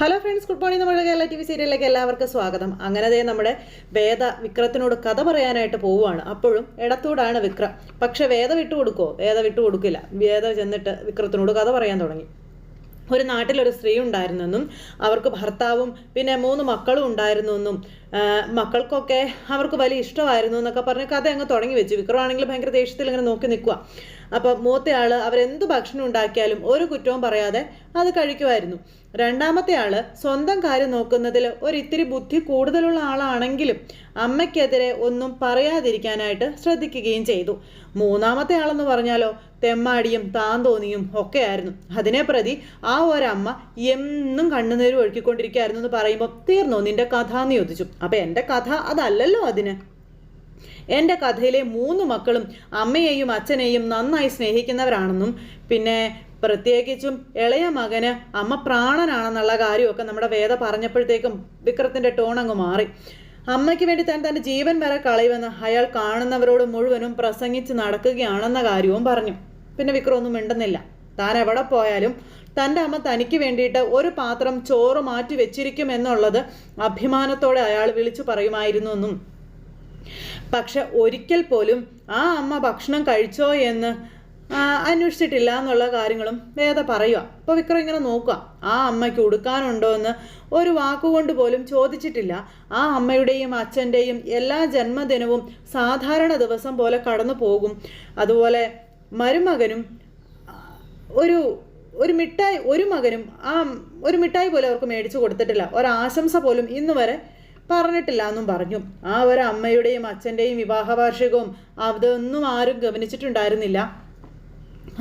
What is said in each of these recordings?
Hello friends good morning നമ്മുടെ Kerala T V സീരിയലിലേക്ക് എല്ലാവർക്കും സ്വാഗതം. അങ്ങനെ ദേ നമ്മുടെ വേദ വിക്രത്തിനോട് കഥ പറയാനായിട്ട് പോവുകയാണ്. അപ്പോഴും ഇടത്തോടാണ് വിക്രം. പക്ഷെ വേദ വിട്ടു കൊടുക്കുമോ വേദ വിട്ടു കൊടുക്കില്ല. വേദ ചെന്നിട്ട് വിക്രത്തിനോട് കഥ പറയാൻ തുടങ്ങി. ഒരു നാട്ടിലൊരു സ്ത്രീ ഉണ്ടായിരുന്നെന്നും അവർക്ക് ഭർത്താവും പിന്നെ മൂന്ന് മക്കളും ഉണ്ടായിരുന്നു എന്നും മക്കൾക്കൊക്കെ അവർക്ക് വലിയ ഇഷ്ടമായിരുന്നു എന്നൊക്കെ പറഞ്ഞ് കഥ അങ്ങ് തുടങ്ങി വെച്ചു. വിക്രമാണെങ്കിൽ ഭയങ്കര ദേഷ്യത്തിൽ ഇങ്ങനെ നോക്കി നിൽക്കുക അപ്പോൾ മൂത്തയാൾ അവരെന്ത് ഭക്ഷണം ഉണ്ടാക്കിയാലും ഒരു കുറ്റവും പറയാതെ അത് കഴിക്കുമായിരുന്നു. രണ്ടാമത്തെ ആൾ സ്വന്തം കാര്യം നോക്കുന്നതിൽ ഒരിത്തിരി ബുദ്ധി കൂടുതലുള്ള ആളാണെങ്കിലും അമ്മയ്ക്കെതിരെ ഒന്നും പറയാതിരിക്കാനായിട്ട് ശ്രദ്ധിക്കുകയും ചെയ്തു. മൂന്നാമത്തെ ആളെന്ന് പറഞ്ഞാലോ തെമ്മാടിയും താന്തോന്നിയും ഒക്കെയായിരുന്നു. അതിനെ പ്രതി ആ ഒരമ്മ എന്നും കണ്ണുനീര് ഒഴുക്കിക്കൊണ്ടിരിക്കുകയായിരുന്നു എന്ന് പറയുമ്പോൾ തീർന്നോ നിന്റെ കഥ എന്ന് ചോദിച്ചു. അപ്പം എന്റെ കഥ അതല്ലല്ലോ അതിന്. എന്റെ കഥയിലെ മൂന്ന് മക്കളും അമ്മയെയും അച്ഛനെയും നന്നായി സ്നേഹിക്കുന്നവരാണെന്നും പിന്നെ പ്രത്യേകിച്ചും ഇളയ മകന് അമ്മ പ്രാണനാണെന്നുള്ള കാര്യമൊക്കെ നമ്മുടെ വേദ പറഞ്ഞപ്പോഴത്തേക്കും വിക്രത്തിന്റെ ടോൺ അങ്ങ് മാറി. അമ്മയ്ക്ക് വേണ്ടി താൻ തന്റെ ജീവൻ വരെ കളയുമെന്ന് അയാൾ കാണുന്നവരോട് മുഴുവനും പ്രസംഗിച്ച് നടക്കുകയാണെന്ന കാര്യവും പറഞ്ഞു. പിന്നെ വിക്രം ഒന്നും മിണ്ടുന്നില്ല. താൻ എവിടെ പോയാലും തന്റെ അമ്മ തനിക്ക് വേണ്ടിയിട്ട് ഒരു പാത്രം ചോറ് മാറ്റി വെച്ചിരിക്കും എന്നുള്ളത് അഭിമാനത്തോടെ അയാൾ വിളിച്ചു പറയുമായിരുന്നു എന്നും പക്ഷെ ഒരിക്കൽ പോലും ആ അമ്മ ഭക്ഷണം കഴിച്ചോ എന്ന് അന്വേഷിച്ചിട്ടില്ല എന്നുള്ള കാര്യങ്ങളും വേദ പറയുക അപ്പോൾ വിക്രം ഇങ്ങനെ നോക്കുക ആ അമ്മയ്ക്ക് ഉടുക്കാനുണ്ടോ എന്ന് ഒരു വാക്കുകൊണ്ട് പോലും ചോദിച്ചിട്ടില്ല. ആ അമ്മയുടെയും അച്ഛന്റെയും എല്ലാ ജന്മദിനവും സാധാരണ ദിവസം പോലെ കടന്നു പോകും. അതുപോലെ മരുമകനും ഒരു ഒരു മിഠായി ഒരു മകനും ആ ഒരു മിഠായി പോലും അവർക്ക് മേടിച്ചു കൊടുത്തിട്ടില്ല. ഒരാശംസ പോലും ഇന്ന് വരെ പറഞ്ഞിട്ടില്ല എന്നും പറഞ്ഞു. ആ ഒരു അമ്മയുടെയും അച്ഛന്റെയും വിവാഹ വാർഷികവും അതൊന്നും ആരും ഗമനിച്ചിട്ടുണ്ടായിരുന്നില്ല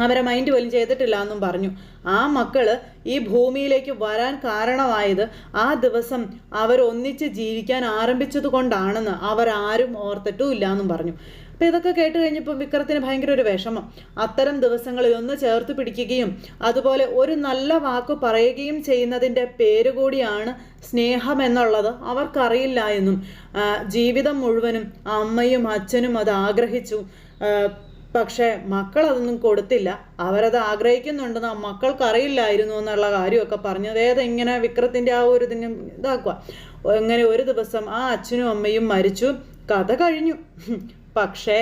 അവരെ മൈൻഡ് പോലും ചെയ്തിട്ടില്ല എന്നും പറഞ്ഞു. ആ മക്കൾ ഈ ഭൂമിയിലേക്ക് വരാൻ കാരണമായത് ആ ദിവസം അവർ ഒന്നിച്ച് ജീവിക്കാൻ ആരംഭിച്ചത് കൊണ്ടാണെന്ന് അവരാരും ഓർത്തിട്ടും ഇല്ല എന്നും പറഞ്ഞു. അപ്പം ഇതൊക്കെ കേട്ട് കഴിഞ്ഞപ്പോൾ വിക്രത്തിന് ഭയങ്കര ഒരു വിഷമം. അത്തരം ദിവസങ്ങളിൽ ഒന്ന് ചേർത്ത് പിടിക്കുകയും അതുപോലെ ഒരു നല്ല വാക്ക് പറയുകയും ചെയ്യുന്നതിന്റെ പേര് കൂടിയാണ് സ്നേഹം എന്നുള്ളത്. അവർക്കറിയില്ല എന്നും ജീവിതം മുഴുവനും അമ്മയും അച്ഛനും അത് ആഗ്രഹിച്ചു. പക്ഷേ മക്കൾ അതൊന്നും കൊടുത്തില്ല. അവരത് ആഗ്രഹിക്കുന്നുണ്ടെന്ന് മക്കൾക്ക് അറിയില്ലായിരുന്നു എന്നുള്ള കാര്യമൊക്കെ പറഞ്ഞു. അതായത് ഇങ്ങനെ വിക്രത്തിന്റെ ആ ഒരു ഇതിന് ഇതാക്കുക അങ്ങനെ ഒരു ദിവസം ആ അച്ഛനും അമ്മയും മരിച്ചു. കഥ കഴിഞ്ഞു. പക്ഷേ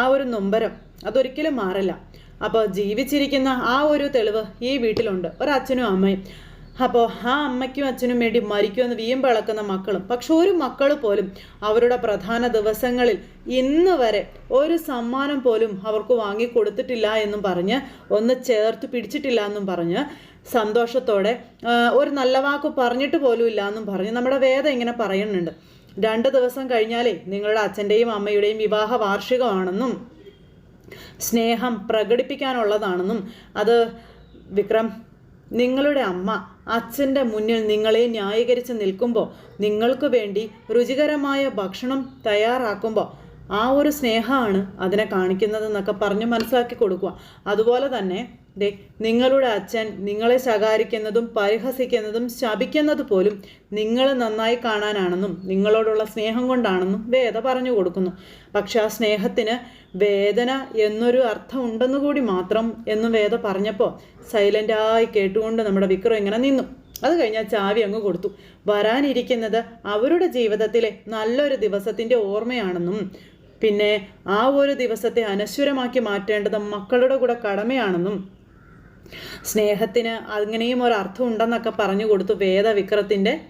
ആ ഒരു നൊമ്പരം അതൊരിക്കലും മാറില്ല. അപ്പോൾ ജീവിച്ചിരിക്കുന്ന ആ ഒരു തെളിവ് ഈ വീട്ടിലുണ്ട്. ഒരച്ഛനും അമ്മയും. അപ്പോൾ ആ അമ്മയ്ക്കും അച്ഛനും വേണ്ടി മരിക്കുമെന്ന് വീമ്പിളക്കുന്ന മക്കളും. പക്ഷെ ഒരു മക്കൾ പോലും അവരുടെ പ്രധാന ദിവസങ്ങളിൽ ഇന്ന് വരെ ഒരു സമ്മാനം പോലും അവർക്ക് വാങ്ങിക്കൊടുത്തിട്ടില്ല എന്നും പറഞ്ഞ് ഒന്ന് ചേർത്ത് പിടിച്ചിട്ടില്ല എന്നും പറഞ്ഞ് സന്തോഷത്തോടെ ഒരു നല്ല വാക്ക് പറഞ്ഞിട്ട് പോലും ഇല്ല എന്നും പറഞ്ഞ് നമ്മുടെ വേദം ഇങ്ങനെ പറയുന്നുണ്ട്. രണ്ട് ദിവസം കഴിഞ്ഞാലേ നിങ്ങളുടെ അച്ഛന്റെയും അമ്മയുടെയും വിവാഹ വാർഷികമാണെന്നും സ്നേഹം പ്രകടിപ്പിക്കാനുള്ളതാണെന്നും അത് വിക്രം നിങ്ങളുടെ അമ്മ അച്ഛന്റെ മുന്നിൽ നിങ്ങളെ ന്യായീകരിച്ച് നിൽക്കുമ്പോൾ നിങ്ങൾക്ക് വേണ്ടി രുചികരമായ ഭക്ഷണം തയ്യാറാക്കുമ്പോൾ ആ ഒരു സ്നേഹമാണ് അതിനെ കാണിക്കുന്നതെന്നൊക്കെ പറഞ്ഞ് മനസ്സിലാക്കി കൊടുക്കുക. അതുപോലെ തന്നെ ദേ നിങ്ങളുടെ അച്ഛൻ നിങ്ങളെ ശകാരിക്കുന്നതും പരിഹസിക്കുന്നതും ശപിക്കുന്നത് പോലും നിങ്ങൾ നന്നായി കാണാനാണെന്നും നിങ്ങളോടുള്ള സ്നേഹം കൊണ്ടാണെന്നും വേദ പറഞ്ഞു കൊടുക്കുന്നു. പക്ഷെ ആ സ്നേഹത്തിന് വേദന എന്നൊരു അർത്ഥം ഉണ്ടെന്ന് കൂടി മാത്രം എന്നും വേദ പറഞ്ഞപ്പോൾ സൈലന്റായി കേട്ടുകൊണ്ട് നമ്മുടെ വിക്രം ഇങ്ങനെ നിന്നു. അത് കഴിഞ്ഞാൽ ചാവി അങ്ങ് കൊടുത്തു. വരാനിരിക്കുന്നത് അവരുടെ ജീവിതത്തിലെ നല്ലൊരു ദിവസത്തിന്റെ ഓർമ്മയാണെന്നും പിന്നെ ആ ഒരു ദിവസത്തെ അനശ്വരമാക്കി മാറ്റേണ്ടത് മക്കളുടെ കൂടെ കടമയാണെന്നും സ്നേഹത്തിന് അങ്ങനെയും ഒരു അർത്ഥം ഉണ്ടെന്നൊക്കെ പറഞ്ഞു കൊടുത്തു വേദ വിക്രത്തിന്റെ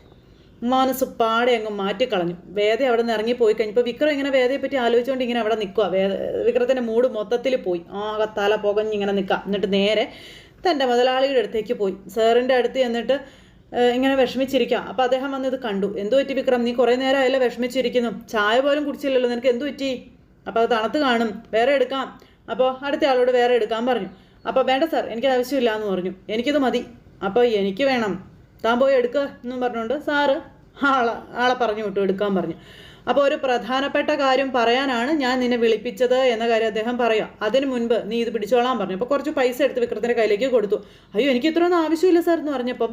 മനസ്സ് പാടെ അങ്ങ് മാറ്റിക്കളഞ്ഞു. വേദ അവിടെ നിന്ന് ഇറങ്ങി പോയി കഴിഞ്ഞപ്പോൾ വിക്രം ഇങ്ങനെ വേദയെ പറ്റി ആലോചിച്ചുകൊണ്ട് ഇങ്ങനെ അവിടെ നിൽക്കുക വേദ വിക്രത്തിന്റെ മൂട് മൊത്തത്തിൽ പോയി. ആകെ തല പുകഞ്ഞിങ്ങനെ നിൽക്കുക എന്നിട്ട് നേരെ തന്റെ മുതലാളിയുടെ അടുത്തേക്ക് പോയി. സാറിന്റെ അടുത്ത് എന്നിട്ട് ഇങ്ങനെ വിഷമിച്ചിരിക്കുക അപ്പോൾ അദ്ദേഹം വന്ന് ഇത് കണ്ടു. എന്തു പറ്റി വിക്രം? നീ കുറേ നേരമായല്ലോ വിഷമിച്ചിരിക്കുന്നു. ചായ പോലും കുടിച്ചില്ലല്ലോ. നിനക്ക് എന്തു പറ്റി? അപ്പോൾ അത് തണുത്ത് കാണും. വേറെ എടുക്കാം. അപ്പോൾ അടുത്ത ആളോട് വേറെ എടുക്കാൻ പറഞ്ഞു. അപ്പോൾ വേണ്ട സാർ എനിക്കത് ആവശ്യമില്ല എന്ന് പറഞ്ഞു. എനിക്കിത് മതി. അപ്പോൾ എനിക്ക് വേണം. താൻ പോയി എടുക്കുക എന്നും പറഞ്ഞുകൊണ്ട് സാറ് ആളെ ആളെ പറഞ്ഞു വിട്ടു എടുക്കാൻ പറഞ്ഞു. അപ്പോൾ ഒരു പ്രധാനപ്പെട്ട കാര്യം പറയാനാണ് ഞാൻ നിന്നെ വിളിപ്പിച്ചത് എന്ന കാര്യം അദ്ദേഹം പറയാം. അതിന് മുൻപ് നീ ഇത് പിടിച്ചോളാൻ പറഞ്ഞു. അപ്പോൾ കുറച്ച് പൈസ എടുത്ത് വിക്രത്തിന്റെ കയ്യിലേക്ക് കൊടുത്തു. അയ്യോ എനിക്ക് ഇത്രയൊന്നും ആവശ്യമില്ല സാർ എന്ന് പറഞ്ഞപ്പം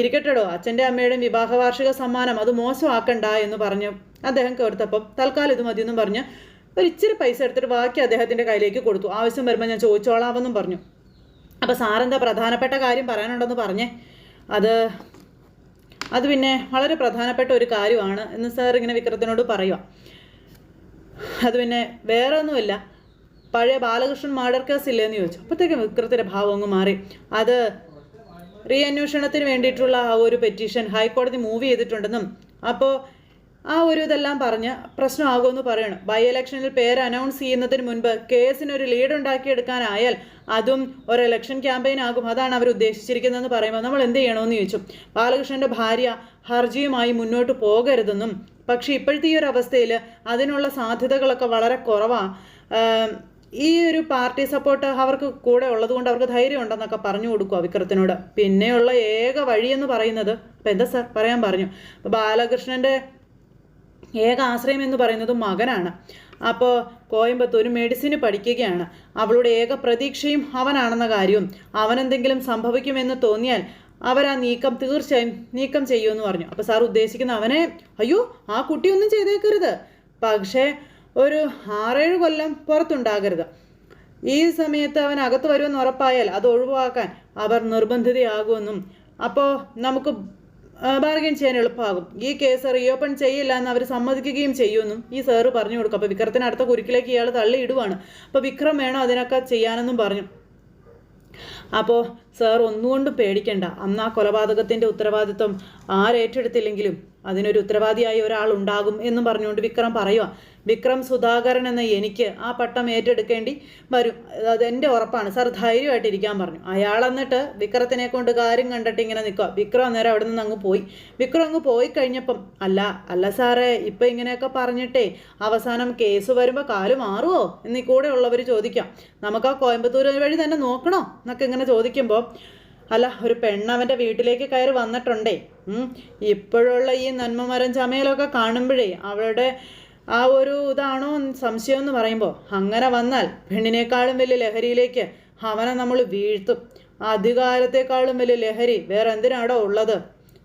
ഇരിക്കട്ടടോ. അച്ഛന്റെ അമ്മയുടെയും വിവാഹ വാർഷിക സമ്മാനം അത് മോശമാക്കണ്ട എന്ന് പറഞ്ഞു അദ്ദേഹം കൊടുത്തപ്പം തൽക്കാലം ഇത് മതിയെന്നും പറഞ്ഞ് ഒരു ഇച്ചിരി പൈസ എടുത്തിട്ട് ബാക്കി അദ്ദേഹത്തിന്റെ കയ്യിലേക്ക് കൊടുത്തു. ആവശ്യം വരുമ്പോൾ ഞാൻ ചോദിച്ചോളാമെന്നും പറഞ്ഞു. അപ്പോൾ സാറെന്താ പ്രധാനപ്പെട്ട കാര്യം പറയാനുണ്ടെന്ന് പറഞ്ഞേ. അത് അത് പിന്നെ വളരെ പ്രധാനപ്പെട്ട ഒരു കാര്യമാണ് എന്ന് സാർ ഇങ്ങനെ വിക്രത്തിനോട് പറയുക അത് പിന്നെ വേറെ ഒന്നുമില്ല പഴയ ബാലകൃഷ്ണൻ മാർഡർ കേസ് ഇല്ലേന്ന് ചോദിച്ചു. അപ്പോഴത്തേക്കും വിക്രത്തിന്റെ ഭാവം അങ്ങ് മാറി. അത് റീ അന്വേഷണത്തിന് വേണ്ടിയിട്ടുള്ള ആ ഒരു പെറ്റീഷൻ ഹൈക്കോടതി മൂവ് ചെയ്തിട്ടുണ്ടെന്നും അപ്പോൾ ആ ഒരു ഇതെല്ലാം പറഞ്ഞ് പ്രശ്നമാകുമെന്ന് പറയണം. ബൈ ഇലക്ഷനിൽ പേര് അനൗൺസ് ചെയ്യുന്നതിന് മുൻപ് കേസിനൊരു ലീഡ് ഉണ്ടാക്കിയെടുക്കാനായാൽ അതും ഒരു ഇലക്ഷൻ ക്യാമ്പയിൻ ആകും. അതാണ് അവർ ഉദ്ദേശിച്ചിരിക്കുന്നതെന്ന് പറയുമ്പോൾ നമ്മൾ എന്ത് ചെയ്യണമെന്ന് ചോദിച്ചു. ബാലകൃഷ്ണന്റെ ഭാര്യ ഹർജിയുമായി മുന്നോട്ട് പോകരുതെന്നും പക്ഷേ ഇപ്പോഴത്തെ ഈ ഒരു അവസ്ഥയിൽ അതിനുള്ള സാധ്യതകളൊക്കെ വളരെ കുറവാണ് ഈ ഒരു പാർട്ടി സപ്പോർട്ട് അവർക്ക് കൂടെ ഉള്ളതുകൊണ്ട് അവർക്ക് ധൈര്യം ഉണ്ടെന്നൊക്കെ പറഞ്ഞു കൊടുക്കുക വിക്രത്തിനോട് പിന്നെയുള്ള ഏക വഴിയെന്ന് പറയുന്നത് അപ്പം എന്താ സാർ പറയാൻ പറഞ്ഞു? അപ്പോൾ ബാലകൃഷ്ണന്റെ ഏക ആശ്രയം എന്ന് പറയുന്നത് മകനാണ്. അപ്പോൾ കോയമ്പത്തൂർ മെഡിസിന് പഠിക്കുകയാണ്. അവളുടെ ഏക പ്രതീക്ഷയും അവനാണെന്ന കാര്യവും അവനെന്തെങ്കിലും സംഭവിക്കുമെന്ന് തോന്നിയാൽ അവരാ നീക്കം തീർച്ചയായും നീക്കം ചെയ്യുമെന്ന് പറഞ്ഞു. അപ്പോൾ സാർ ഉദ്ദേശിക്കുന്ന അവനെ അയ്യോ ആ കുട്ടിയൊന്നും ചെയ്തേക്കരുത്. പക്ഷേ ഒരു ആറേഴ് കൊല്ലം പുറത്തുണ്ടാകരുത്. ഈ സമയത്ത് അവൻ അകത്ത് വരുമെന്ന് ഉറപ്പായാൽ അത് ഒഴിവാക്കാൻ അവർ നിർബന്ധിതയാകുമെന്നും അപ്പോൾ നമുക്ക് ബാർഗൈൻ ചെയ്യാൻ എളുപ്പമാകും. ഈ കേസ് റീഓപ്പൺ ചെയ്യില്ല എന്ന് അവർ സമ്മതിക്കുകയും ചെയ്യുമെന്നും ഈ സാറ് പറഞ്ഞു കൊടുക്കും. അപ്പോൾ വിക്രത്തിന് അടുത്ത കുരുക്കിലേക്ക് ഇയാൾ തള്ളിയിടുവാണ്. അപ്പോൾ വിക്രം വേണം അതിനൊക്കെ ചെയ്യാനെന്നും പറഞ്ഞു. അപ്പോൾ സാർ ഒന്നുകൊണ്ടും പേടിക്കണ്ട. അന്ന് ആ കൊലപാതകത്തിന്റെ ഉത്തരവാദിത്വം ആരേറ്റെടുത്തില്ലെങ്കിലും അതിനൊരു ഉത്തരവാദിയായ ഒരാൾ ഉണ്ടാകും എന്നും പറഞ്ഞുകൊണ്ട് വിക്രം പറയുക വിക്രം സുധാകരൻ എന്ന എനിക്ക് ആ പട്ടം ഏറ്റെടുക്കേണ്ടി വരും. അത് എന്റെ ഉറപ്പാണ്. സാർ ധൈര്യമായിട്ടിരിക്കാൻ പറഞ്ഞു. അയാൾ എന്നിട്ട് വിക്രത്തിനെ കൊണ്ട് കാര്യം കണ്ടിട്ട് ഇങ്ങനെ നിൽക്കുക വിക്രം അന്നേരം അവിടെ നിന്ന് അങ്ങ് പോയി. വിക്രം അങ്ങ് പോയി കഴിഞ്ഞപ്പം അല്ല അല്ല സാറേ ഇപ്പം ഇങ്ങനെയൊക്കെ പറഞ്ഞിട്ടേ അവസാനം കേസ് വരുമ്പോൾ കാൽ മാറുമോ എന്നീ കൂടെ ഉള്ളവർ ചോദിക്കാം. നമുക്ക് ആ കോയമ്പത്തൂർ വഴി തന്നെ നോക്കണോ? എന്നൊക്കെ ഇങ്ങനെ ചോദിക്കുമ്പോൾ അല്ല ഒരു പെണ്ണ് പെണ്ണവന്റെ വീട്ടിലേക്ക് കയറി വന്നിട്ടുണ്ടേ. ഇപ്പോഴുള്ള ഈ നന്മമരം ചമയലൊക്കെ കാണുമ്പോഴേ അവളുടെ ആ ഒരു ഇതാണോ സംശയം എന്ന് പറയുമ്പോൾ അങ്ങനെ വന്നാൽ പെണ്ണിനേക്കാളും വലിയ ലഹരിയിലേക്ക് അവനെ നമ്മൾ വീഴ്ത്തും. അധികാരത്തെക്കാളും വലിയ ലഹരി വേറെ എന്തിനാടോ ഉള്ളത്?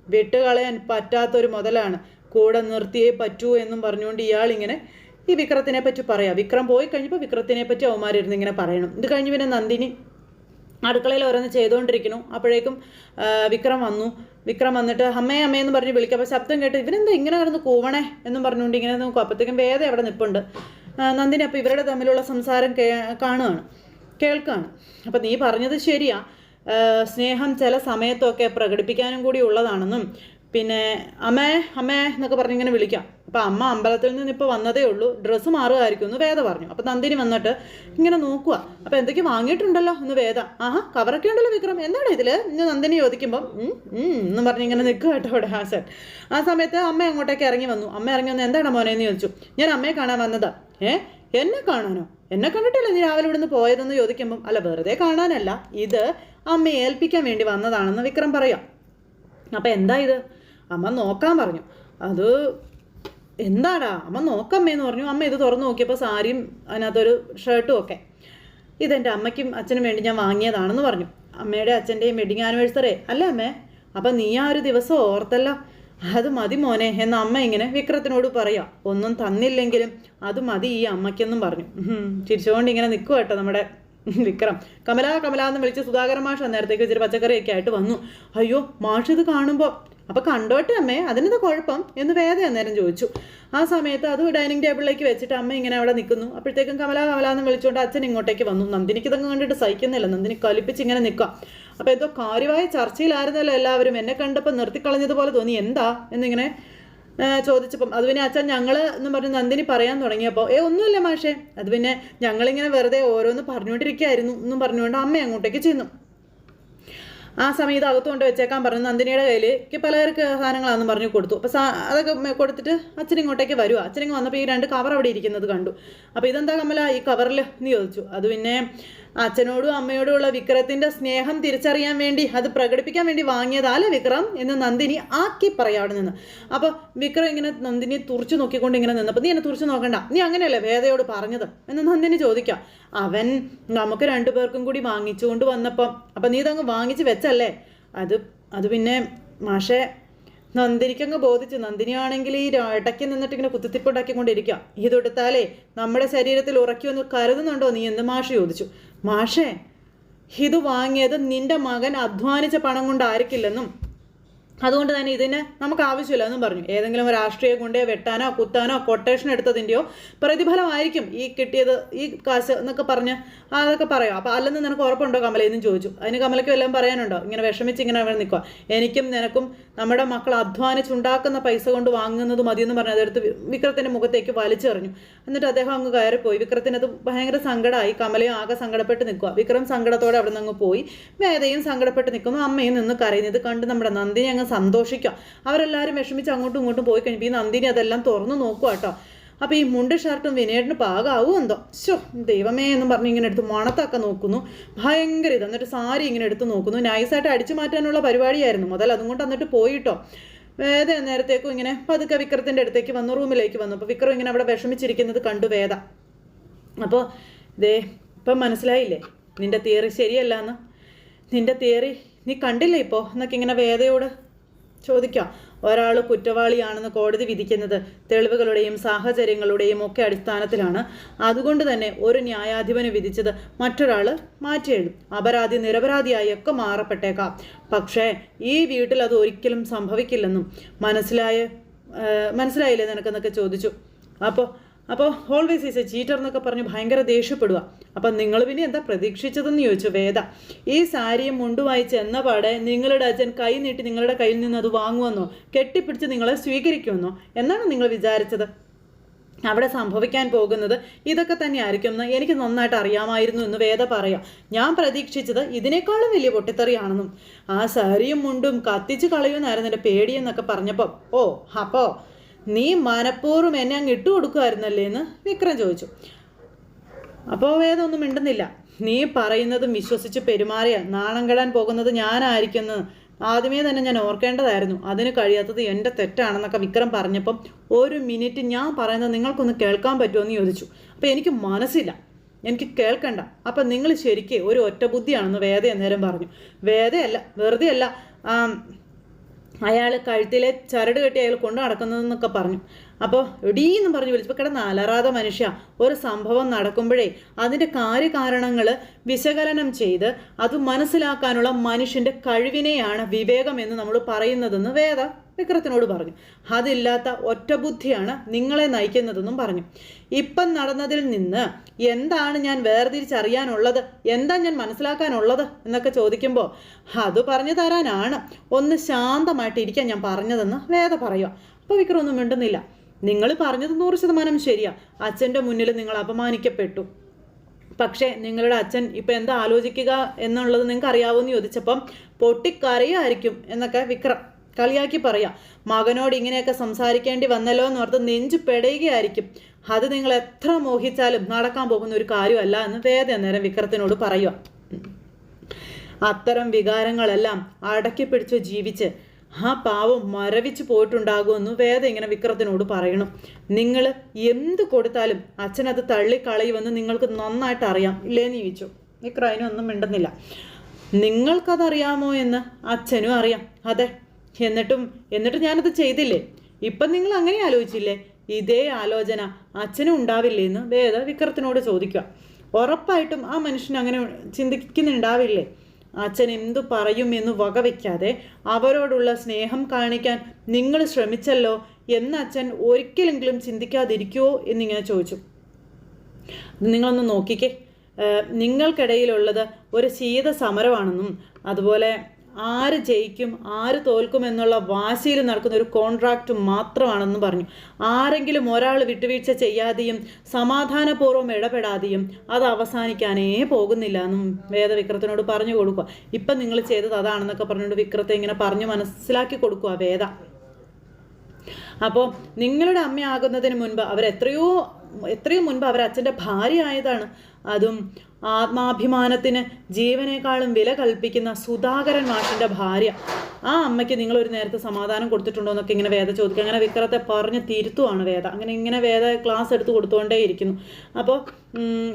വിട്ടുകളയാൻ പറ്റാത്തൊരു മുതലാണ്. കൂടെ നിർത്തിയേ പറ്റൂ എന്നും പറഞ്ഞുകൊണ്ട് ഇയാൾ ഇങ്ങനെ ഈ വിക്രത്തിനെ പറ്റി പറയാം. വിക്രം പോയി കഴിഞ്ഞപ്പോൾ വിക്രത്തിനെ പറ്റി അവന്മാരിരുന്ന് ഇങ്ങനെ പറയണം. ഇത് കഴിഞ്ഞ് പിന്നെ നന്ദിനി അടുക്കളയിൽ ഓരോന്ന് ചെയ്തുകൊണ്ടിരിക്കുന്നു അപ്പോഴേക്കും വിക്രം വന്നു. വിക്രം വന്നിട്ട് അമ്മേ അമ്മേ എന്ന് പറഞ്ഞ് വിളിക്കുക. അപ്പോൾ ശബ്ദം കേട്ട് ഇവരെന്താ ഇങ്ങനെ കിടന്ന് കൂവണേ? എന്നും പറഞ്ഞുകൊണ്ട് ഇങ്ങനെ നോക്കും അപ്പോഴത്തേക്കും വേദ അവിടെ നിൽപ്പുണ്ട് നന്ദിനി അപ്പോൾ ഇവരുടെ തമ്മിലുള്ള സംസാരം കേ കാണുകയാണ്. കേൾക്കുകയാണ്. അപ്പോൾ നീ പറഞ്ഞത് ശരിയാ. സ്നേഹം ചില സമയത്തൊക്കെ പ്രകടിപ്പിക്കാനും കൂടി ഉള്ളതാണെന്നും പിന്നെ അമ്മേ അമ്മേ എന്നൊക്കെ പറഞ്ഞ് ഇങ്ങനെ വിളിക്കാം. അപ്പം അമ്മ അമ്പലത്തിൽ നിന്ന് ഇപ്പോൾ വന്നതേ ഉള്ളൂ. ഡ്രസ്സ് മാറുമായിരിക്കും എന്ന് വേദ പറഞ്ഞു. അപ്പം നന്ദിനി വന്നിട്ട് ഇങ്ങനെ നോക്കുക അപ്പം എന്തൊക്കെ വാങ്ങിയിട്ടുണ്ടല്ലോ എന്ന് വേദ. ആഹാ കവറൊക്കെ ഉണ്ടല്ലോ വിക്രം. എന്താണ് ഇതിൽ ഇന്ന് നന്ദിനി ചോദിക്കുമ്പം എന്ന് പറഞ്ഞ് ഇങ്ങനെ നിൽക്കുക കേട്ടോ അവിടെ ഹാസൻ. ആ സമയത്ത് അമ്മ അങ്ങോട്ടേക്ക് ഇറങ്ങി വന്നു. അമ്മ ഇറങ്ങി വന്ന് എന്താണ് മോനെ? എന്ന് ചോദിച്ചു. ഞാൻ അമ്മയെ കാണാൻ വന്നതാ. ഏ? എന്നെ കാണാനോ? എന്നെ കണ്ടിട്ടില്ല നീ രാവിലെ ഇവിടുന്ന് പോയതെന്ന് ചോദിക്കുമ്പം. അല്ല വെറുതെ കാണാനല്ല. ഇത് അമ്മയെ ഏൽപ്പിക്കാൻ വേണ്ടി വന്നതാണെന്ന് വിക്രം പറയാം. അപ്പം എന്താ ഇത്? അമ്മ നോക്കാൻ പറഞ്ഞു. അത് എന്താടാ? അമ്മ നോക്കമ്മേന്ന് പറഞ്ഞു. അമ്മ ഇത് തുറന്നു നോക്കിയപ്പോൾ സാരിയും അതിനകത്തൊരു ഷർട്ടും ഒക്കെ. ഇതെന്റെ അമ്മയ്ക്കും അച്ഛനും വേണ്ടി ഞാൻ വാങ്ങിയതാണെന്ന് പറഞ്ഞു. അമ്മയുടെ അച്ഛന്റെയും വെഡിങ് ആനിവേഴ്സറി അല്ലേ അമ്മേ? അപ്പം നീ ആ ഒരു ദിവസം ഓർത്തല്ലോ. അത് മതി മോനെ എന്ന അമ്മ ഇങ്ങനെ വിക്രത്തിനോട് പറയാം. ഒന്നും തന്നില്ലെങ്കിലും അത് മതി ഈ അമ്മയ്ക്കെന്നും പറഞ്ഞു. ചിരിച്ചുകൊണ്ട് ഇങ്ങനെ നിൽക്കുക കേട്ടോ നമ്മുടെ വിക്രം. കമല കമല എന്ന് വിളിച്ച് സുധാകരൻ മാഷ് നേരത്തേക്ക് ഇച്ചിരി പച്ചക്കറിയൊക്കെ ആയിട്ട് വന്നു. അയ്യോ മാഷ് ഇത് കാണുമ്പോൾ അപ്പോൾ കണ്ടോട്ടെ അമ്മേ അതിനെന്താ കുഴപ്പം എന്ന് വേദ അന്നേരം ചോദിച്ചു. ആ സമയത്ത് അത് ഡൈനിങ് ടേബിളിലേക്ക് വെച്ചിട്ട് അമ്മ ഇങ്ങനെ അവിടെ നിൽക്കുന്നു. അപ്പോഴത്തേക്കും കമല കമല എന്ന് വിളിച്ചുകൊണ്ട് അച്ഛൻ ഇങ്ങോട്ടേക്ക് വന്നു. നന്ദിനിക്ക് ഇതൊക്കെ കണ്ടിട്ട് സഹിക്കുന്നില്ല. നന്ദിനി കലിപ്പിച്ച് ഇങ്ങനെ നിൽക്കാം. അപ്പോൾ എന്തോ കാര്യമായ ചർച്ചയിലായിരുന്നല്ലോ എല്ലാവരും. എന്നെ കണ്ടപ്പോൾ നിർത്തിക്കളഞ്ഞതുപോലെ തോന്നി. എന്താ എന്നിങ്ങനെ ചോദിച്ചപ്പം. അത് പിന്നെ അച്ഛൻ ഞങ്ങൾ എന്ന് പറഞ്ഞ് നന്ദിനി പറയാൻ തുടങ്ങിയപ്പോൾ ഏ ഒന്നുമില്ല മാഷേ. അത് പിന്നെ ഞങ്ങളിങ്ങനെ വെറുതെ ഓരോന്ന് പറഞ്ഞുകൊണ്ടിരിക്കുകയായിരുന്നു എന്നും പറഞ്ഞുകൊണ്ട് അമ്മ അങ്ങോട്ടേക്ക് ചെന്നു. ആ സമയത്ത് അകത്ത് കൊണ്ട് വെച്ചേക്കാൻ പറഞ്ഞു. നന്ദിനിയുടെ കയ്യിൽ പലചരക്ക് സാധനങ്ങളാണെന്ന് പറഞ്ഞു കൊടുത്തു. അപ്പോൾ അതൊക്കെ കൊടുത്തിട്ട് അച്ഛൻ ഇങ്ങോട്ടേക്ക് വരുവാ. അച്ഛനിങ്ങ് വന്നപ്പോൾ ഈ രണ്ട് കവർ അവിടെ ഇരിക്കുന്നത് കണ്ടു. അപ്പോൾ ഇതെന്താ കമല? ഈ കവറിൽ എന്ന് ചോദിച്ചു. അത് പിന്നെ അച്ഛനോടും അമ്മയോടും ഉള്ള വിക്രത്തിന്റെ സ്നേഹം തിരിച്ചറിയാൻ വേണ്ടി അത് പ്രകടിപ്പിക്കാൻ വേണ്ടി വാങ്ങിയതാലേ വിക്രം എന്ന് നന്ദിനി ആക്കി പറയാവിടെ നിന്ന്. അപ്പോൾ വിക്രം ഇങ്ങനെ നന്ദിനി തുറച്ചു നോക്കിക്കൊണ്ട് ഇങ്ങനെ നിന്നപ്പോൾ നീ എന്നെ തുറച്ചു നോക്കണ്ട. നീ അങ്ങനെയല്ലേ വേദയോട് പറഞ്ഞത്? എന്ന് നന്ദിനി ചോദിക്കാം. അവൻ നമുക്ക് രണ്ടു പേർക്കും കൂടി വാങ്ങിച്ചുകൊണ്ട് വന്നപ്പം അപ്പം നീ ഇതങ്ങ് വാങ്ങിച്ച് വെച്ചല്ലേ? അത് അത് പിന്നെ മാഷേ നന്ദിനിക്കങ്ങ് ബോധിച്ചു. നന്ദിനിയാണെങ്കിൽ ഈ ഇടയ്ക്ക് നിന്നിട്ട് ഇങ്ങനെ കുത്തിത്തിപ്പുണ്ടാക്കിക്കൊണ്ടിരിക്കുക ഇതെടുത്താലേ നമ്മുടെ ശരീരത്തിൽ ഉറക്കുമെന്ന് കരുതുന്നുണ്ടോ നീ എന്ന് മാഷ് ചോദിച്ചു. മാഷേ ഇത് വാങ്ങിയത് നിന്റെ മകൻ അധ്വാനിച്ച പണം കൊണ്ടായിരിക്കില്ലെന്നും അതുകൊണ്ട് തന്നെ ഇതിന് നമുക്ക് ആവശ്യമില്ല എന്നും പറഞ്ഞു. ഏതെങ്കിലും രാഷ്ട്രീയ ഗുണ്ടയെ വെട്ടാനോ കുത്താനോ കൊട്ടേഷൻ എടുത്തതിന്റെയോ പ്രതിഫലമായിരിക്കും ഈ കിട്ടിയത് ഈ കാശ് എന്നൊക്കെ പറഞ്ഞ് അതൊക്കെ പറയാം അപ്പോൾ അല്ലെന്ന് നിനക്ക് ഉറപ്പുണ്ടോ കമല എന്നും ചോദിച്ചു. അതിന് കമലയ്ക്ക് വല്ലതും പറയാനുണ്ടോ? ഇങ്ങനെ വിഷമിച്ച് ഇങ്ങനെ അവിടെ നിൽക്കുക. എനിക്കും നിനക്കും നമ്മുടെ മക്കൾ അധ്വാനിച്ചുണ്ടാക്കുന്ന പൈസ കൊണ്ട് വാങ്ങുന്നത് മതിയെന്ന് പറഞ്ഞ് അതെടുത്ത് വിക്രത്തിന്റെ മുഖത്തേക്ക് വലിച്ചെറിഞ്ഞു. എന്നിട്ട് അദ്ദേഹം അങ്ങ് കയറിപ്പോയി. വിക്രത്തിനത് ഭയങ്കര സങ്കടമായി കമലയും ആകെ സങ്കടപ്പെട്ട് നിൽക്കുക. വിക്രം സങ്കടത്തോടെ അവിടെ നിന്ന് അങ്ങ് പോയി. വേദയും സങ്കടപ്പെട്ട് നിൽക്കുന്നു. അമ്മയും നിന്ന് കരയുന്നത് കണ്ട് നമ്മുടെ നന്ദിനി അങ്ങ് സന്തോഷിക്കുക അവരെല്ലാവരും വിഷമിച്ച് അങ്ങോട്ടും ഇങ്ങോട്ടും പോയി കഴിഞ്ഞു. ഈ നന്ദിനി അതെല്ലാം തുറന്നു നോക്കുക കേട്ടോ. അപ്പോൾ ഈ മുണ്ട് ഷർട്ടും വിനേടിന് പാകാവൂ എന്തോ? ശോ ദൈവമേ എന്നും പറഞ്ഞ് ഇങ്ങനെ എടുത്ത് മണത്തൊക്കെ നോക്കുന്നു. ഭയങ്കര ഇത്. എന്നിട്ട് സാരി ഇങ്ങനെ എടുത്ത് നോക്കുന്നു. നൈസായിട്ട് അടിച്ചു മാറ്റാനുള്ള പരിപാടിയായിരുന്നു. മുതൽ അതും കൊണ്ട് എന്നിട്ട് പോയിട്ടോ വേദ നേരത്തേക്കും ഇങ്ങനെ പതുക്കെ വിക്രത്തിന്റെ അടുത്തേക്ക് വന്നു. റൂമിലേക്ക് വന്നു. അപ്പോൾ വിക്രം ഇങ്ങനെ അവിടെ വിഷമിച്ചിരിക്കുന്നത് കണ്ടു വേദ. അപ്പോൾ ദേ ഇപ്പം മനസ്സിലായില്ലേ? നിന്റെ തിയറി ശരിയല്ല എന്ന്. നിന്റെ തിയറി നീ കണ്ടില്ലേ ഇപ്പോൾ എന്നൊക്കെ ഇങ്ങനെ വേദയോട് ചോദിക്കാം. ഒരാൾ കുറ്റവാളിയാണെന്ന് കോടതി വിധിക്കുന്നത് തെളിവുകളുടെയും സാഹചര്യങ്ങളുടെയും ഒക്കെ അടിസ്ഥാനത്തിലാണ്. അതുകൊണ്ട് തന്നെ ഒരു ന്യായാധിപന് വിധിച്ചത് മറ്റൊരാൾ മാറ്റിയെഴുതും. അപരാധി നിരപരാധിയായി ഒക്കെ മാറപ്പെട്ടേക്കാം. പക്ഷേ ഈ വീട്ടിൽ അത് ഒരിക്കലും സംഭവിക്കില്ലെന്നും മനസ്സിലായ മനസ്സിലായില്ലേ നിനക്കെന്നൊക്കെ ചോദിച്ചു. അപ്പോൾ അപ്പോൾ ഓൾവേസ് ഈസ് എ ചീറ്റർ എന്നൊക്കെ പറഞ്ഞ് ഭയങ്കര ദേഷ്യപ്പെടുക അപ്പം നിങ്ങൾ പിന്നെ എന്താ പ്രതീക്ഷിച്ചതെന്ന് ചോദിച്ചു വേദ. ഈ സാരിയും മുണ്ടുമായി ചെന്ന പാടെ നിങ്ങളുടെ അച്ഛൻ കൈ നീട്ടി നിങ്ങളുടെ കയ്യിൽ നിന്ന് അത് വാങ്ങുമെന്നോ കെട്ടിപ്പിടിച്ച് നിങ്ങളെ സ്വീകരിക്കുമെന്നോ? എന്നാണ് നിങ്ങൾ വിചാരിച്ചത്? അവിടെ സംഭവിക്കാൻ പോകുന്നത് ഇതൊക്കെ തന്നെ ആയിരിക്കും എന്ന് എനിക്ക് നന്നായിട്ട് അറിയാമായിരുന്നു എന്ന് വേദ പറയാം. ഞാൻ പ്രതീക്ഷിച്ചത് ഇതിനേക്കാളും വലിയ പൊട്ടിത്തെറിയാണെന്നും. ആ സാരിയും മുണ്ടും കത്തിച്ച് കളയുമെന്നായിരുന്നു എന്റെ പേടിയെന്നൊക്കെ പറഞ്ഞപ്പോൾ ഓ അപ്പോൾ നീ മനഃപൂർവം എന്നെ അങ്ങ് ഇട്ടു കൊടുക്കുമായിരുന്നല്ലേ എന്ന് വിക്രം ചോദിച്ചു. അപ്പോൾ വേദം ഒന്നും മിണ്ടുന്നില്ല. നീ പറയുന്നതും വിശ്വസിച്ച് പെരുമാറിയ നാണം കെടാൻ പോകുന്നത് ഞാനായിരിക്കുമെന്ന് ആദ്യമേ തന്നെ ഞാൻ ഓർക്കേണ്ടതായിരുന്നു. അതിന് കഴിയാത്തത് എന്റെ തെറ്റാണെന്നൊക്കെ വിക്രം പറഞ്ഞപ്പം ഒരു മിനിറ്റ് ഞാൻ പറയുന്നത് നിങ്ങൾക്കൊന്ന് കേൾക്കാൻ പറ്റുമോ എന്ന് ചോദിച്ചു. അപ്പോൾ എനിക്ക് മനസ്സില്ല. എനിക്ക് കേൾക്കണ്ട. അപ്പം നിങ്ങൾ ശരിക്ക് ഒരു ഒറ്റ ബുദ്ധിയാണെന്ന് വേദ അന്നേരം പറഞ്ഞു. വേദയല്ല വെറുതെ അല്ല അയാൾ കഴുത്തിലെ ചരട് കെട്ടി അയാൾ കൊണ്ടു നടക്കുന്നതെന്നൊക്കെ പറഞ്ഞു. അപ്പോൾ എടീന്നും പറഞ്ഞു വിളിച്ചപ്പോൾ കിടന്ന് അലറാതെ മനുഷ്യ ഒരു സംഭവം നടക്കുമ്പോഴേ അതിന്റെ കാര്യകാരണങ്ങൾ വിശകലനം ചെയ്ത് അത് മനസ്സിലാക്കാനുള്ള മനുഷ്യന്റെ കഴിവിനെയാണ് വിവേകം എന്ന് നമ്മൾ പറയുന്നതെന്ന് വേദ. വിക്രത്തിനോട് പറഞ്ഞു അതില്ലാത്ത ഒറ്റ ബുദ്ധിയാണ് നിങ്ങളെ നയിക്കുന്നതെന്നും പറഞ്ഞു. ഇപ്പം നടന്നതിൽ നിന്ന് എന്താണ് ഞാൻ വേർതിരിച്ചറിയാനുള്ളത്? എന്താ ഞാൻ മനസ്സിലാക്കാനുള്ളത്? എന്നൊക്കെ ചോദിക്കുമ്പോൾ അത് പറഞ്ഞു തരാനാണ്. ഒന്ന് ശാന്തമായിട്ട് ഇരിക്കാൻ ഞാൻ പറഞ്ഞതെന്ന് വേദ പറയുക അപ്പോൾ വിക്രം ഒന്നും മിണ്ടുന്നില്ല. നിങ്ങൾ പറഞ്ഞത് നൂറ് ശതമാനം ശരിയാ. അച്ഛന്റെ മുന്നിൽ നിങ്ങൾ അപമാനിക്കപ്പെട്ടു. പക്ഷേ നിങ്ങളുടെ അച്ഛൻ ഇപ്പം എന്താ ആലോചിക്കുക എന്നുള്ളത് നിങ്ങൾക്ക് അറിയാവുമെന്ന് ചോദിച്ചപ്പം പൊട്ടിക്കരയായിരിക്കും എന്നൊക്കെ വിക്രം കളിയാക്കി പറയാം. മകനോട് ഇങ്ങനെയൊക്കെ സംസാരിക്കേണ്ടി വന്നല്ലോ എന്ന് ഓർത്ത് നെഞ്ചു പെടയുകയായിരിക്കും. അത് നിങ്ങൾ എത്ര മോഹിച്ചാലും നടക്കാൻ പോകുന്ന ഒരു കാര്യമല്ല എന്ന് വേദ നേരം വിക്രത്തിനോട് പറയുക അത്തരം വികാരങ്ങളെല്ലാം അടക്കി പിടിച്ച് ജീവിച്ച് ആ പാവം മരവിച്ച് പോയിട്ടുണ്ടാകുമെന്ന് വേദ ഇങ്ങനെ വിക്രത്തിനോട് പറയണം. നിങ്ങൾ എന്ത് കൊടുത്താലും അച്ഛനത് തള്ളിക്കളയുമെന്ന് നിങ്ങൾക്ക് നന്നായിട്ട് അറിയാം ഇല്ലേന്ന് ചോദിച്ചു. വിക്രം അതിനൊന്നും മിണ്ടുന്നില്ല. നിങ്ങൾക്കതറിയാമോ എന്ന് അച്ഛനും അറിയാം. അതെ എന്നിട്ടും എന്നിട്ട് ഞാനത് ചെയ്തില്ലേ? ഇപ്പം നിങ്ങൾ അങ്ങനെ ആലോചിച്ചില്ലേ? ഇതേ ആലോചന അച്ഛനും ഉണ്ടാവില്ലേ എന്ന് വേദ വിക്രത്തിനോട് ചോദിക്കുക. ഉറപ്പായിട്ടും ആ മനുഷ്യൻ അങ്ങനെ ചിന്തിക്കുന്നുണ്ടാവില്ലേ? അച്ഛൻ എന്തു പറയും എന്ന് വകവയ്ക്കാതെ അവരോടുള്ള സ്നേഹം കാണിക്കാൻ നിങ്ങൾ ശ്രമിച്ചല്ലോ എന്ന് അച്ഛൻ ഒരിക്കലെങ്കിലും ചിന്തിക്കാതിരിക്കുമോ എന്നിങ്ങനെ ചോദിച്ചു. നിങ്ങളൊന്ന് നോക്കിക്കേ. നിങ്ങൾക്കിടയിലുള്ളത് ഒരു ശീത സമരമാണെന്നും അതുപോലെ ആര് ജയിക്കും ആര് തോൽക്കും എന്നുള്ള വാശിയിൽ നടക്കുന്ന ഒരു കോൺട്രാക്റ്റ് മാത്രമാണെന്ന് പറഞ്ഞു. ആരെങ്കിലും ഒരാൾ വിട്ടുവീഴ്ച ചെയ്യാതെയും സമാധാനപൂർവം ഇടപെടാതെയും അത് അവസാനിക്കാനേ പോകുന്നില്ല എന്നും വേദവിക്രത്തിനോട് പറഞ്ഞു കൊടുക്കുക. ഇപ്പം നിങ്ങൾ ചെയ്തത് അതാണെന്നൊക്കെ പറഞ്ഞുകൊണ്ട് വിക്രത്തെ ഇങ്ങനെ പറഞ്ഞു മനസ്സിലാക്കി കൊടുക്കുക വേദ. അപ്പോൾ നിങ്ങളുടെ അമ്മയാകുന്നതിന് മുൻപ് അവരെത്രയോ എത്രയോ മുൻപ് അവർ അച്ഛന്റെ ഭാര്യ ആയതാണ്. അതും ആത്മാഭിമാനത്തിന് ജീവനേക്കാളും വില കൽപ്പിക്കുന്ന സുധാകരൻ മാഷിന്റെ ഭാര്യ. ആ അമ്മയ്ക്ക് നിങ്ങൾ ഒരു നേരത്തെ സമാധാനം കൊടുത്തിട്ടുണ്ടോ എന്നൊക്കെ ഇങ്ങനെ വേദ ചോദിക്കുക അങ്ങനെ വിക്രത്തെ പറഞ്ഞ് തിരുത്തുവാണ് വേദ. അങ്ങനെ ഇങ്ങനെ വേദ ക്ലാസ് എടുത്ത് കൊടുത്തുകൊണ്ടേ ഇരിക്കുന്നു അപ്പോൾ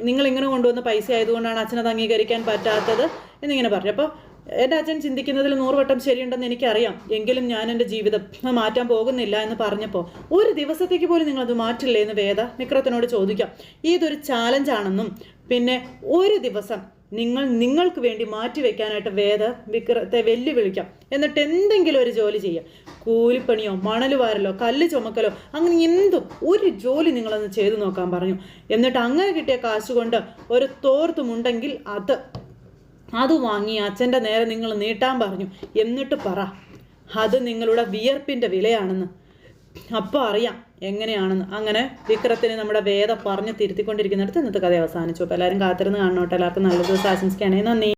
നിങ്ങൾ ഇങ്ങനെ കൊണ്ടുവന്ന പൈസ ആയതുകൊണ്ടാണ് അച്ഛനത് അംഗീകരിക്കാൻ പറ്റാത്തത് എന്നിങ്ങനെ പറഞ്ഞു. അപ്പോൾ എന്റെ അച്ഛൻ ചിന്തിക്കുന്നതിൽ നൂറുവട്ടം ശരിയുണ്ടെന്ന് എനിക്കറിയാം. എങ്കിലും ഞാൻ എന്റെ ജീവിതം മാറ്റാൻ പോകുന്നില്ല എന്ന് പറഞ്ഞപ്പോൾ ഒരു ദിവസത്തേക്ക് പോലും നിങ്ങളത് മാറ്റില്ലേ എന്ന് വേദ വിക്രത്തിനോട് ചോദിക്കാം. ഇതൊരു ചാലഞ്ചാണെന്നും പിന്നെ ഒരു ദിവസം നിങ്ങൾ നിങ്ങൾക്ക് വേണ്ടി മാറ്റി വെക്കാനായിട്ട് വേദ വിക്രത്തെ വെല്ലുവിളിക്കാം. എന്നിട്ട് എന്തെങ്കിലും ഒരു ജോലി ചെയ്യാം. കൂലിപ്പണിയോ മണൽ വാരലോ കല്ല് ചുമക്കലോ അങ്ങനെ എന്തും ഒരു ജോലി നിങ്ങളൊന്ന് ചെയ്തു നോക്കാൻ പറഞ്ഞു. എന്നിട്ട് അങ്ങനെ കിട്ടിയ കാശുകൊണ്ട് ഒരു തോർത്തുമുണ്ടെങ്കിൽ അത് അത് വാങ്ങി അച്ഛന്റെ നേരെ നിങ്ങൾ നീട്ടാൻ പറഞ്ഞു. എന്നിട്ട് പറ അത് നിങ്ങളുടെ വിയർപ്പിന്റെ വിലയാണെന്ന്. അപ്പോൾ അറിയാം എങ്ങനെയാണെന്ന്. അങ്ങനെ വിക്രത്തിന് നമ്മുടെ വേദ പറഞ്ഞ് തിരുത്തിക്കൊണ്ടിരിക്കുന്നിടത്ത് ഇന്നത്തെ കഥ അവസാനിച്ചു. അപ്പോൾ എല്ലാവരും കാത്തിരുന്ന് കാണണോട്ടെ എല്ലാവർക്കും നല്ല ദിവസം ആശംസിക്കുകയാണെങ്കിൽ നന്ദി.